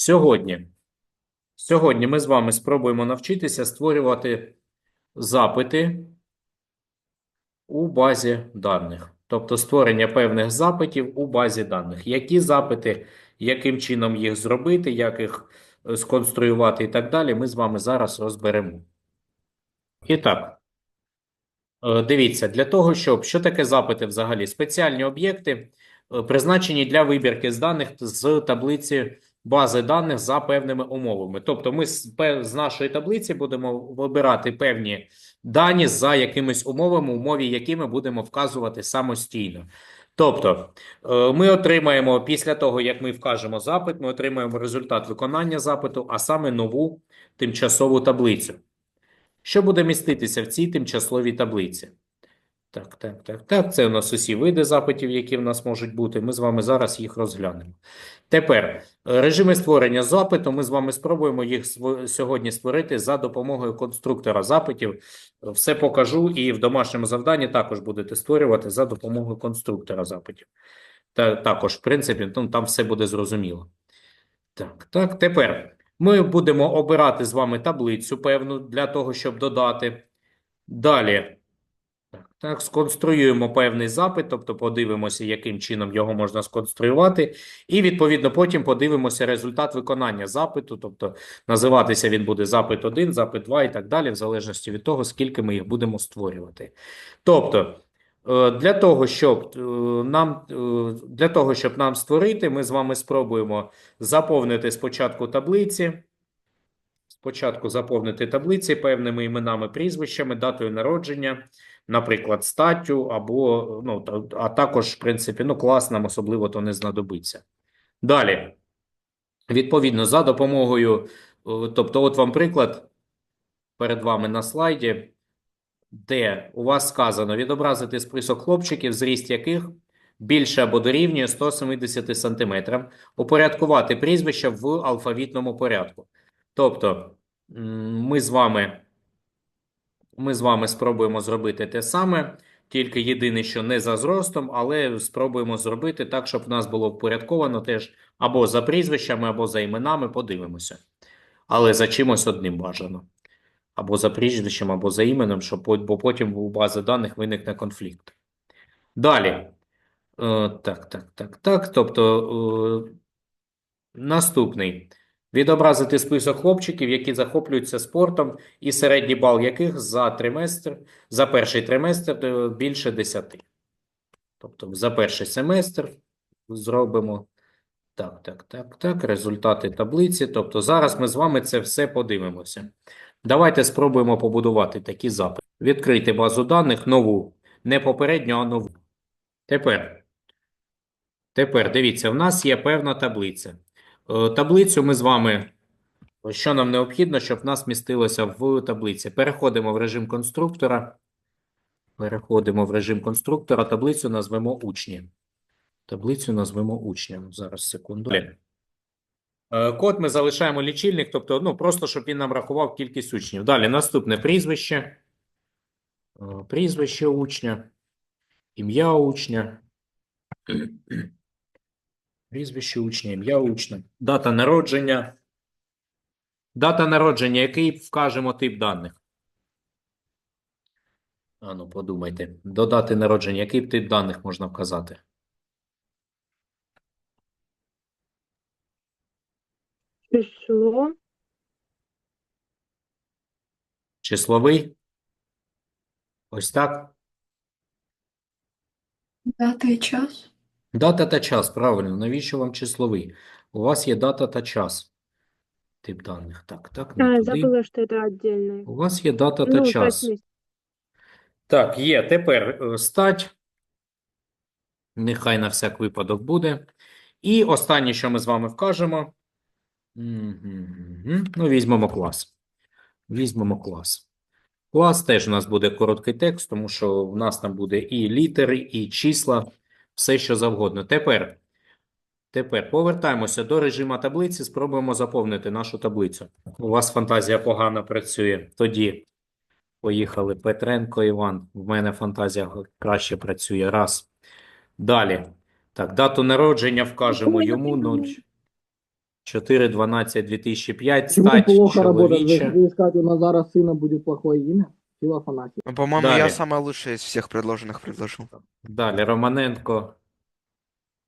Сьогодні. Сьогодні ми з вами спробуємо навчитися створювати запити у базі даних. Тобто створення певних запитів у базі даних. Які запити, яким чином їх зробити, як їх е, сконструювати і так далі, ми з вами зараз розберемо. І так, е, дивіться, для того, щоб, що таке запити взагалі? Спеціальні об'єкти, е, призначені для вибірки з даних з таблиці бази даних за певними умовами. Тобто ми з, нашої таблиці будемо вибирати певні дані за якимись умовами, умові, які ми будемо вказувати самостійно. Тобто, е, ми отримаємо після того, як ми вкажемо запит, ми отримаємо результат виконання запиту, а саме нову тимчасову таблицю. Що буде міститися в цій тимчасовій таблиці? Так, так, так, так. Це у нас усі види запитів, які в нас можуть бути. Ми з вами зараз їх розглянемо. Тепер режими створення запиту. Ми з вами спробуємо їх сьогодні створити за допомогою конструктора запитів. Все покажу, і в домашньому завданні також будете створювати за допомогою конструктора запитів. Та також, в принципі, ну, там все буде зрозуміло. Так, так. Тепер ми будемо обирати з вами таблицю певну для того, щоб додати. Далі. Так, сконструюємо певний запит, тобто подивимося, яким чином його можна сконструювати, і відповідно потім подивимося результат виконання запиту, тобто називатися він буде запит 1, запит 2 і так далі, в залежності від того, скільки ми їх будемо створювати. Тобто, е, для того, щоб е, нам, е, для того, щоб нам створити, ми з вами спробуємо заповнити спочатку таблиці. Спочатку заповнити таблиці певними іменами, прізвищами, датою народження, наприклад, статтю, або, ну, а також, в принципі, ну, клас нам особливо то не знадобиться. Далі, відповідно, за допомогою, тобто, от вам приклад перед вами на слайді, де у вас сказано відобразити список хлопчиків, зріст яких більше або дорівнює 170 см, упорядкувати прізвища в алфавітному порядку. Тобто, ми з вами, ми з вами спробуємо зробити те саме, тільки єдине, що не за зростом, але спробуємо зробити так, щоб в нас було впорядковано теж або за прізвищами, або за іменами, подивимося. Але за чимось одним бажано. Або за прізвищем, або за іменем, щоб, бо потім у бази даних виникне конфлікт. Далі. Е, так, так, так, так. Тобто, е, наступний. Відобразити список хлопчиків, які захоплюються спортом, і середній бал яких за триместр, за перший триместр е, більше 10. Тобто за перший семестр зробимо так, так, так, так, результати таблиці. Тобто зараз ми з вами це все подивимося. Давайте спробуємо побудувати такі запити. Відкрити базу даних нову, не попередню, а нову. Тепер, тепер дивіться, в нас є певна таблиця. Е, Таблицю ми з вами, що нам необхідно, щоб в нас містилося в таблиці. Переходимо в режим конструктора. Переходимо в режим конструктора. Таблицю назвемо учні. Таблицю назвемо учням. Зараз, секунду. Е, Код ми залишаємо лічильник, тобто, ну, просто, щоб він нам рахував кількість учнів. Далі, наступне прізвище. Е, Прізвище учня. Ім'я учня. Прізвище учня, ім'я учня. Дата народження. Дата народження, який вкажемо тип даних? Ану, подумайте. До дати народження, який тип даних можна вказати? Число, Числовий? Ось так. Дата і час. Дата та час, правильно. Навіщо вам числовий? У вас є дата та час. Тип даних. Так, так, не а, туди. забыла, что это отдельное. У вас є дата та Ну, час. Так, є. Тепер е, стать. Нехай на всяк випадок буде. І останнє, що ми з вами вкажемо. Мгм. Ну, візьмемо клас. Візьмемо клас. Клас теж у нас буде короткий текст, тому що в нас там буде і літери, і числа, все що завгодно. Тепер, тепер повертаємося до режиму таблиці, спробуємо заповнити нашу таблицю. У вас фантазія погано працює. Тоді поїхали Петренко Іван. В мене фантазія краще працює. Раз. Далі. Так, дату народження вкажемо йому напевно. 0. 4, 12, 2005, Почему стать чоловіча. хотите искать у Назара сына будет плохое имя? Фил Афанасьев. Ну, по-моему, Далее. я самое лучшее из всех предложенных предложил. Далі Романенко.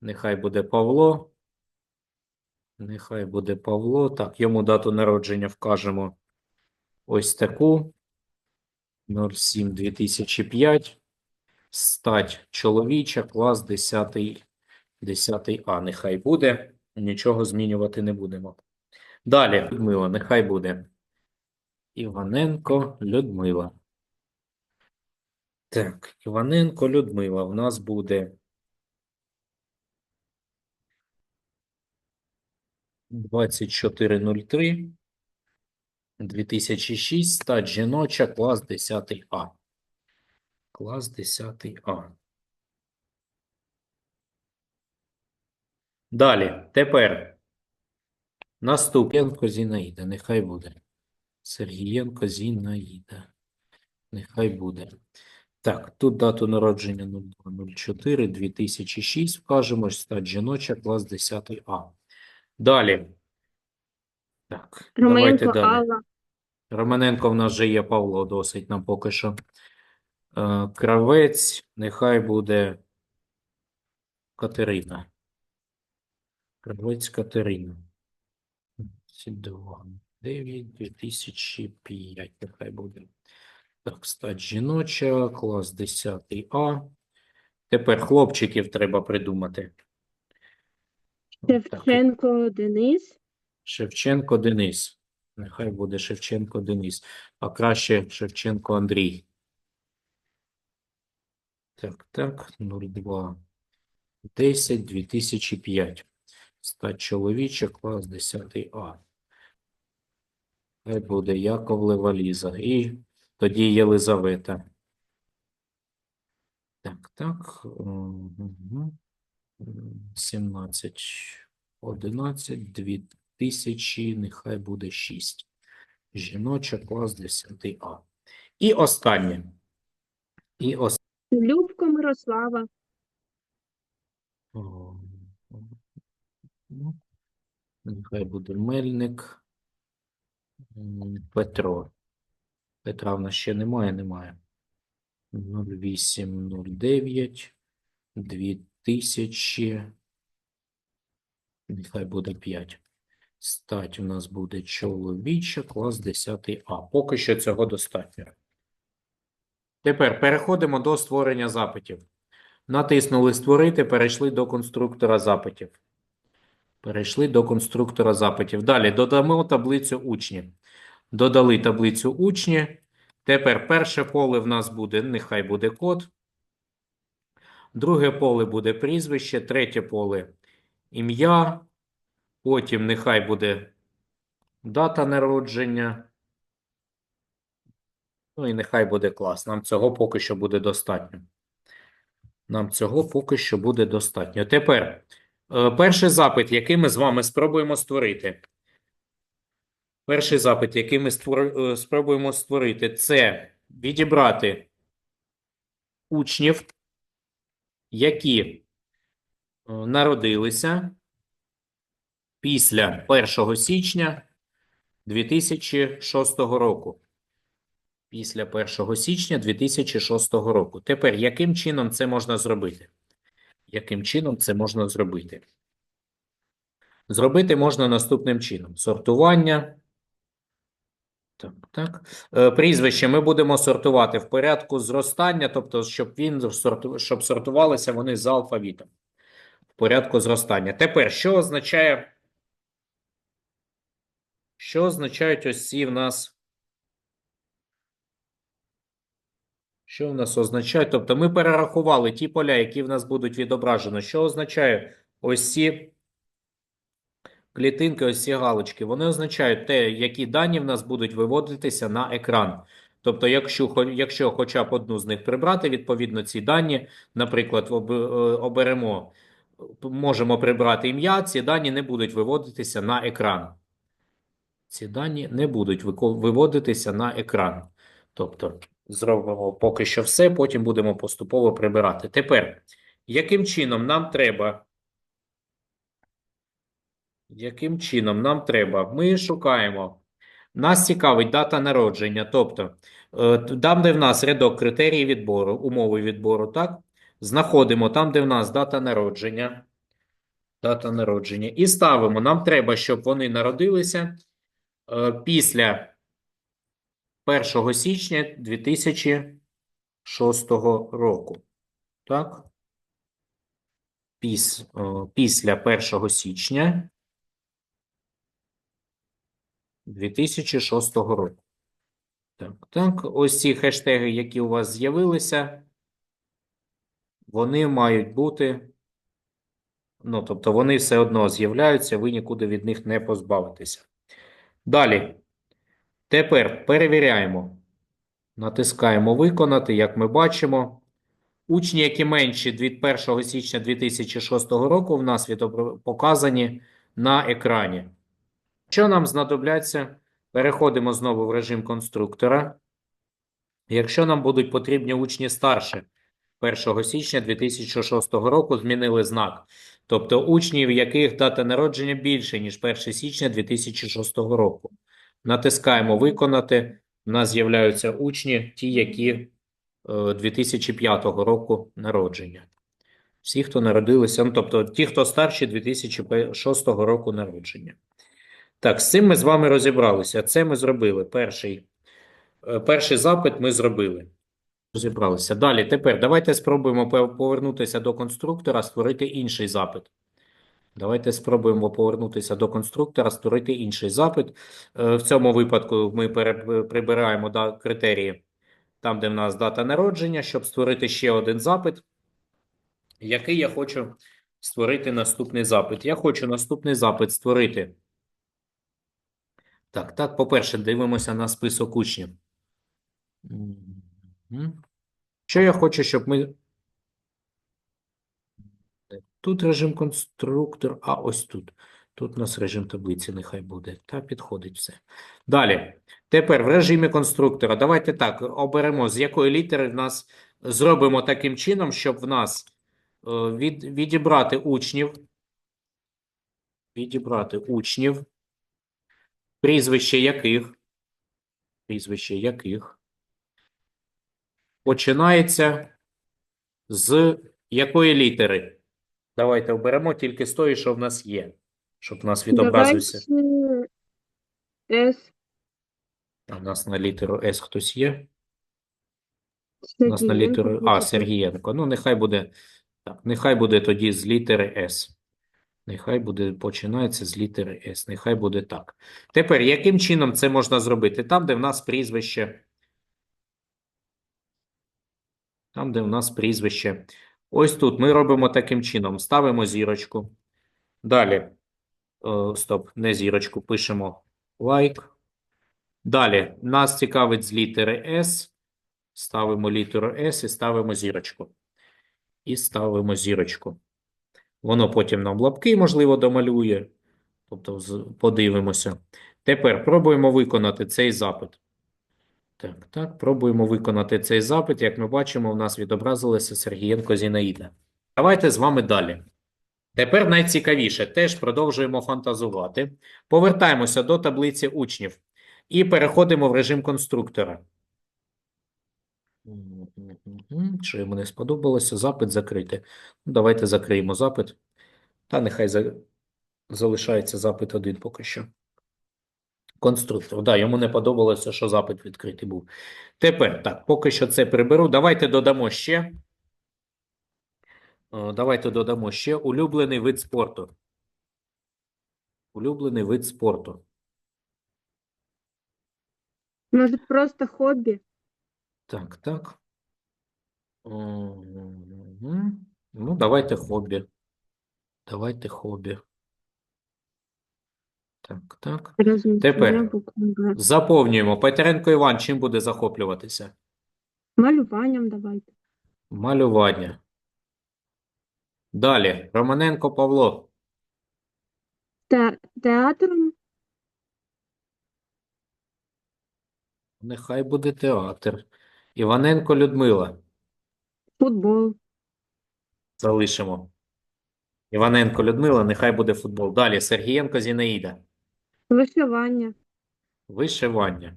Нехай буде Павло. Нехай буде Павло. Так, йому дату народження вкажемо ось таку. 07-2005. Стать чоловіча, клас 10, 10 А. Нехай буде. Нічого змінювати не будемо. Далі, Людмила, нехай буде. Іваненко Людмила. Так, Іваненко Людмила. В нас буде 2403 2006, стать жіноча, клас 10 А. Клас 10 А. Далі, тепер Наступенко Зінаїда, нехай буде. Сергієнко Зінаїда. Нехай буде. Так, тут дату народження 0204 2006 вкажемо, стать жіноча, клас 10 А. Далі. Так, давайте Романенко далі. Алла. Романенко в нас вже є Павло, досить нам поки що. Е, Кравець, нехай буде Катерина. Кравець Катерина. 22, 9, 2005, нехай буде. Так, стать жіноча, клас 10 А. Тепер хлопчиків треба придумати. Шевченко Денис. Шевченко Денис. Нехай буде Шевченко Денис. А краще Шевченко Андрій. Так, так, 02, 10, 2005. Стать чоловіча, клас 10 А. Хай буде Яков Леваліза. І тоді Єлизавета. Так, так. мгм. 17, 11, 2000, нехай буде 6. Жіноча, клас 10 А. І останнє. І останнє. Любко Мирослава. Ну, Нехай буде Мельник. Петро. Петра в нас ще немає, немає. 0809 2000. Нехай буде 5. Стать у нас буде чоловіча, клас 10 А. Поки що цього достатньо. Тепер переходимо до створення запитів. Натиснули створити, перейшли до конструктора запитів. Перейшли до конструктора запитів. Далі додамо таблицю учні. Додали таблицю учні. Тепер перше поле в нас буде, нехай буде код. Друге поле буде прізвище, третє поле ім'я. Потім нехай буде дата народження. Ну і нехай буде клас. Нам цього поки що буде достатньо. Нам цього поки що буде достатньо. Тепер перший запит, який ми з вами спробуємо створити. Перший запит, який ми створ- е, спробуємо створити, це відібрати учнів, які е, народилися після 1 січня 2006 року. Після 1 січня 2006 року. Тепер, яким чином це можна зробити? Яким чином це можна зробити? Зробити можна наступним чином: сортування. Так, так. Е, Прізвище ми будемо сортувати в порядку зростання, тобто, щоб він щоб сортувалися вони за алфавітом. В порядку зростання. Тепер, що означає, що означають ось ці в нас Що в нас означає? Тобто ми перерахували ті поля, які в нас будуть відображені. Що означає ось ці клітинки, ось ці галочки? Вони означають те, які дані в нас будуть виводитися на екран. Тобто, якщо, якщо хоча б одну з них прибрати, відповідно ці дані, наприклад, е, оберемо, можемо прибрати ім'я, ці дані не будуть виводитися на екран. Ці дані не будуть виводитися на екран. Тобто, зробимо поки що все, потім будемо поступово прибирати. Тепер, яким чином нам треба Яким чином нам треба? Ми шукаємо. Нас цікавить дата народження, тобто е, там, де в нас рядок критерії відбору, умови відбору, так? Знаходимо там, де в нас дата народження. Дата народження. І ставимо. Нам треба, щоб вони народилися е, після 1 січня 2006 року. Так? Піс, після 1 січня 2006 року. Так, так. Ось ці хештеги, які у вас з'явилися, вони мають бути. Ну, тобто вони все одно з'являються, ви нікуди від них не позбавитеся. Далі. Тепер перевіряємо. Натискаємо виконати, як ми бачимо. Учні, які менші від 1 січня 2006 року, в нас показані на екрані. Що нам знадобляться? Переходимо знову в режим конструктора. Якщо нам будуть потрібні учні старше 1 січня 2006 року, змінили знак. Тобто учні, в яких дата народження більше, ніж 1 січня 2006 року. Натискаємо виконати. У нас з'являються учні, ті, які е, 2005 року народження. Всі, хто народилися, ну, тобто ті, хто старші 2006 року народження. Так, з цим ми з вами розібралися. Це ми зробили. Перший, е, перший запит ми зробили. Розібралися. Далі, тепер давайте спробуємо повернутися до конструктора, створити інший запит. Давайте спробуємо повернутися до конструктора, створити інший запит. Е, В цьому випадку ми прибираємо критерії там, де в нас дата народження, щоб створити ще один запит, який я хочу створити наступний запит. Я хочу наступний запит створити. Так, так, по-перше, дивимося на список учнів. Що я хочу, щоб ми. Тут режим конструктор, а ось тут. Тут у нас режим таблиці нехай буде. Та підходить все. Далі. Тепер в режимі конструктора. Давайте так, оберемо, з якої літери в нас зробимо таким чином, щоб в нас е, від, відібрати учнів. Відібрати учнів. Прізвище яких. Прізвище яких. Починається з якої літери? Давайте оберемо тільки з тої, що в нас є, щоб в нас відобразився. С. А в нас на літеру С хтось є? У нас на літеру А. Сергієнко. Ну, нехай буде так. Нехай буде тоді з літери С. Нехай буде починається з літери С. Нехай буде так. Тепер, яким чином це можна зробити? Там, де в нас прізвище. Там, де в нас прізвище. Ось тут ми робимо таким чином. Ставимо зірочку. Далі. О, стоп, не зірочку. Пишемо лайк. Далі. Нас цікавить з літери С. Ставимо літеру S і ставимо зірочку. І ставимо зірочку. Воно потім нам лапки, можливо, домалює. Тобто подивимося. Тепер пробуємо виконати цей запит. Так, так, пробуємо виконати цей запит. Як ми бачимо, у нас відобразилася Сергієнко Зінаїда. Давайте з вами далі. Тепер найцікавіше. Теж продовжуємо фантазувати. Повертаємося до таблиці учнів і переходимо в режим конструктора. Що йому не сподобалося? Запит закрити. Ну, давайте закриємо запит. Та нехай за... залишається запит один поки що. Конструктор. Да, йому не подобалося, що запит відкритий був. Тепер, так, поки що це приберу. Давайте додамо ще. Давайте додамо ще улюблений вид спорту. Улюблений вид спорту. Може, просто хобі? Так, так. Ну, давайте хобі. Давайте хобі. Так, так. Тепер. Заповнюємо. Петренко Іван чим буде захоплюватися? Малюванням давайте. Малювання. Далі. Романенко Павло. Те- Театром Нехай буде театр. Іваненко Людмила. футбол. Залишимо. Іваненко Людмила, нехай буде футбол. Далі Сергієнко Зінаїда. Вишивання. Вишивання.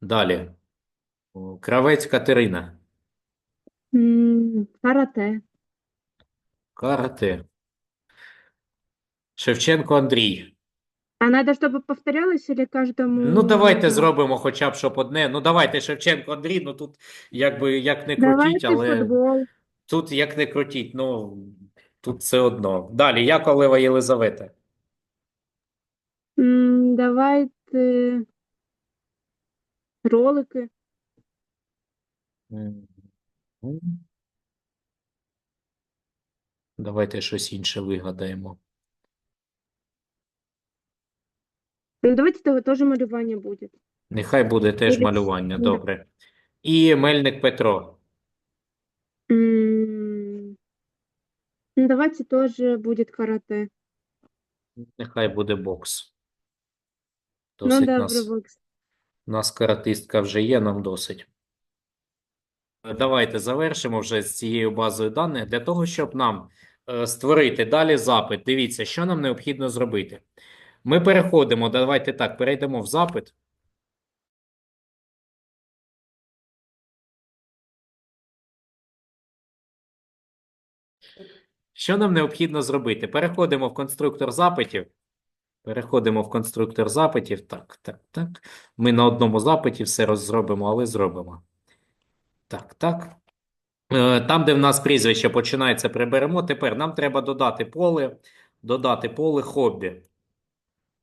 Далі. Кравець Катерина. М, Карате. Карате. Шевченко Андрій. А надо, чтобы повторялось или каждому? Ну, давайте зробимо хоча б щоб одне. Ну, давайте Шевченко Андрій. Ну тут якби як не крутіть, Давайте але футбол. тут як не крутіть, ну тут все одно. Далі, Яковлева Єлизавета. Давайте ролики. Давайте щось інше вигадаємо. Ну, давайте того тоже малювание будет. Нехай буде теж Буде малювання, добре. І Мельник Петро. М, Ну, давайте тоже будет карате. Нехай буде бокс. Ну, Досить добре, нас, нас каратистка вже є, нам досить. Давайте завершимо вже з цією базою даних. Для того, щоб нам е, створити далі запит, дивіться, що нам необхідно зробити. Ми переходимо, давайте так, перейдемо в запит. Що нам необхідно зробити? Переходимо в конструктор запитів. Переходимо в конструктор запитів. Так, так, так. Ми на одному запиті все розробимо, але зробимо. Так, так. Е, Там, де в нас прізвище починається, приберемо. Тепер нам треба додати поле, додати поле хобі.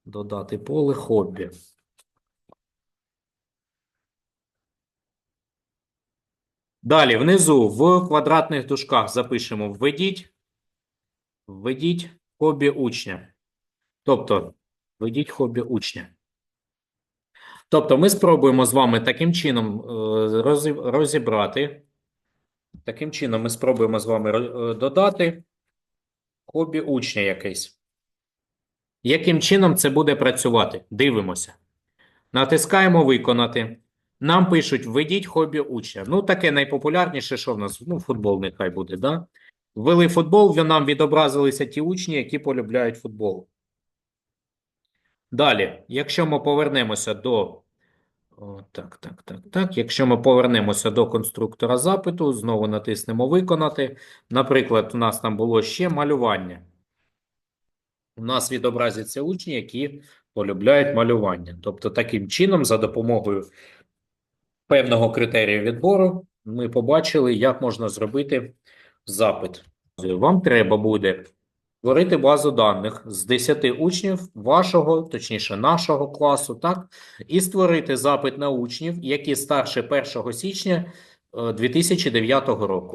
Додати поле хобі. Далі, внизу в квадратних дужках запишемо введіть, введіть хобі учня. Тобто, введіть хобі учня. Тобто, ми спробуємо з вами таким чином е, розібрати. Таким чином, ми спробуємо з вами е, додати хобі учня якесь. Яким чином це буде працювати? Дивимося. Натискаємо виконати. Нам пишуть введіть хобі учня. Ну, таке найпопулярніше, що в нас? Ну, футбол нехай буде, да? Ввели футбол, нам відобразилися ті учні, які полюбляють футбол. Далі, якщо ми повернемося до. О, так, так, так, так. Якщо ми повернемося до конструктора запиту, знову натиснемо виконати. Наприклад, у нас там було ще малювання. У нас відобразяться учні, які полюбляють малювання. Тобто, таким чином, за допомогою певного критерію відбору, ми побачили, як можна зробити запит. Вам треба буде створити базу даних з 10 учнів вашого, точніше, нашого класу, так? І створити запит на учнів, які старше 1 січня е, 2009 року.